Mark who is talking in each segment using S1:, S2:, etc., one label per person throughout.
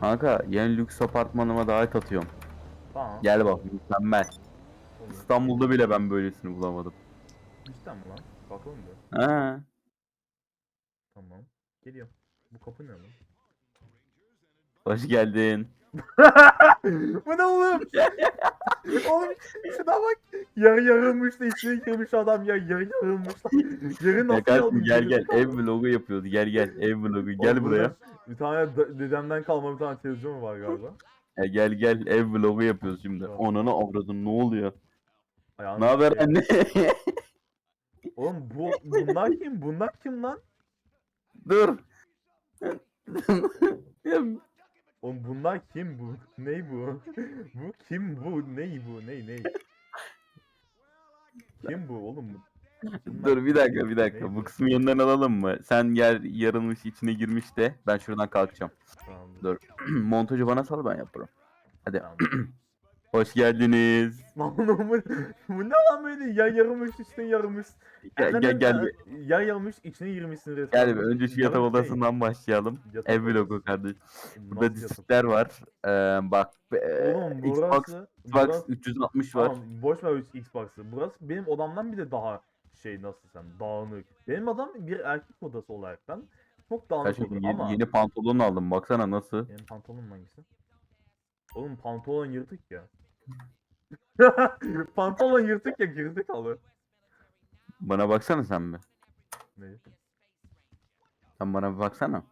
S1: Kanka yeni lüks apartmanıma davet atıyorum.
S2: Tamam.
S1: Gel bak mükemmel.
S2: olur.
S1: İstanbul'da bile ben böylesini bulamadım.
S2: Cidden mi lan? Bakalım bir.
S1: Ha.
S2: Tamam. Geliyor. Bu kapı ne lan?
S1: Hoş geldin.
S2: Bu ne oğlum? oğlum şuna bak. Yarı yarılmış da içine girmiş adam ya. Yarı yarılmış lan. Yarı
S1: Ya
S2: nasıl
S1: kardeşim
S2: aldın?
S1: gel gel ev vlogu yapıyoruz. Gel gel ev vlogu gel
S2: Oğlum,
S1: buraya.
S2: Bir tane dedemden kalma bir tane televizyon var galiba.
S1: Ya gel gel ev vlogu yapıyoruz şimdi.
S2: Tamam.
S1: Onunu avradın ne oluyor?
S2: Ayağını
S1: Ne haber anne?
S2: Oğlum bu bunlar kim? Bunlar kim lan?
S1: Dur. Ya,
S2: Oğlum bunlar kim bu? Ney bu? bu kim bu? Ney bu? Ney ney? Kim bu oğlum?
S1: Dur bir dakika bir dakika. Bu kısmı yeniden alalım mı? Sen yer yarılmış içine girmiş de ben şuradan kalkacağım.
S2: Tamamdır.
S1: Dur. Montajı bana sal ben yaparım. Hadi. Hoş geldiniz.
S2: Lan bu, bu ne lan böyle ya yarılmış içine yarılmış.
S1: Gel gel gel.
S2: Ya yarılmış içine girmişsin resmen.
S1: Gel bir önce şu yatak
S2: Yarım şey.
S1: odasından başlayalım.
S2: Yatak
S1: Ev vlogu kardeş.
S2: Nasıl
S1: Burada
S2: yatak
S1: diskler var. Ee, bak. ee,
S2: Oğlum
S1: Xbox,
S2: burası,
S1: Xbox
S2: burası
S1: 360 var.
S2: tamam, boş ver Xbox'ı. Burası benim odamdan bir de daha şey nasıl sen dağınık. Benim odam bir erkek odası olaraktan çok dağınık
S1: Kaç
S2: olur
S1: yeni,
S2: ama
S1: yeni pantolon aldım. Baksana nasıl.
S2: benim pantolonum hangisi? Oğlum pantolon yırtık ya. pantolon yırtık ya gerizekalı.
S1: Bana baksana sen bir.
S2: Ne?
S1: Sen bana bir baksana.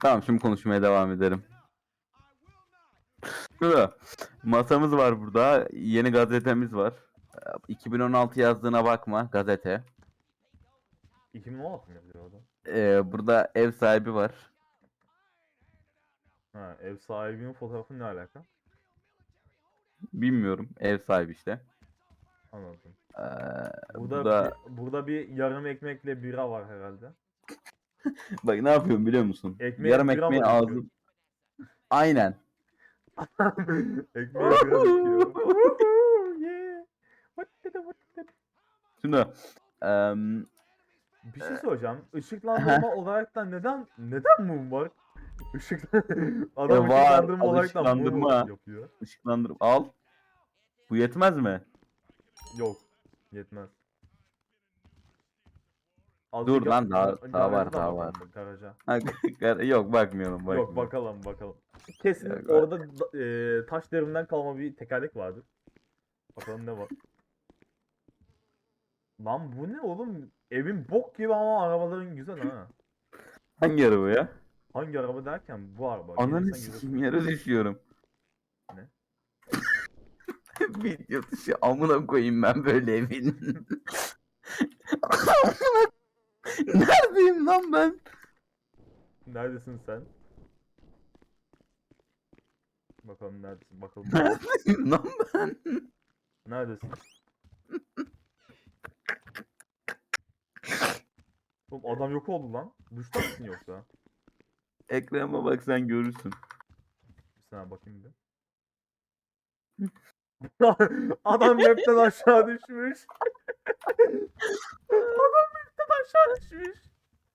S1: Tamam şimdi konuşmaya devam edelim. Masamız var burada. Yeni gazetemiz var. Ee, 2016 yazdığına bakma gazete.
S2: 2016 mı yazıyor orada?
S1: Ee, burada ev sahibi var.
S2: Ha ev sahibinin fotoğrafı ne alaka?
S1: Bilmiyorum. Ev sahibi işte.
S2: Anladım.
S1: Ee,
S2: Burada
S1: burada
S2: bir, burada bir yarım ekmekle bira var herhalde.
S1: bak ne yapıyorum biliyor musun?
S2: Ekmeğe
S1: Yarım ekmeği ağzım. Aynen.
S2: Ekmeğe bira
S1: Şimdi em,
S2: Bir şey soracağım. Işıklandırma olaraktan neden neden mum var? Işık adam
S1: E, var,
S2: ışıklandırma
S1: al
S2: olaraktan mum yapıyor.
S1: ışıklandır al. Bu yetmez mi?
S2: Yok. Yetmez.
S1: Dur
S2: ga-
S1: lan, daha- daha var,
S2: da
S1: daha
S2: bakalım, Garaja.
S1: Yok bakmıyorum bakmıyorum.
S2: Yok bakalım bakalım. Kesin
S1: Yok,
S2: orada da- e, taş devrinden kalma bir tekerlek vardır. Bakalım ne var. Lan bu ne oğlum? Evin bok gibi ama arabaların güzel ha.
S1: Hangi araba ya?
S2: Hangi araba derken bu araba.
S1: Ananı
S2: Gelirsen
S1: sikeyim yere düşüyorum.
S2: Ne?
S1: Video dışı amına koyayım ben böyle evin. Neredeyim lan ben?
S2: Neredesin sen? Bakalım neredesin? Bakalım.
S1: Neredeyim lan ben?
S2: Neredesin? Oğlum adam yok oldu lan. Duşta mısın yoksa?
S1: Ekrana bak sen görürsün.
S2: Bir saniye bakayım bir. adam map'ten aşağı düşmüş. adam map'ten aşağı düşmüş.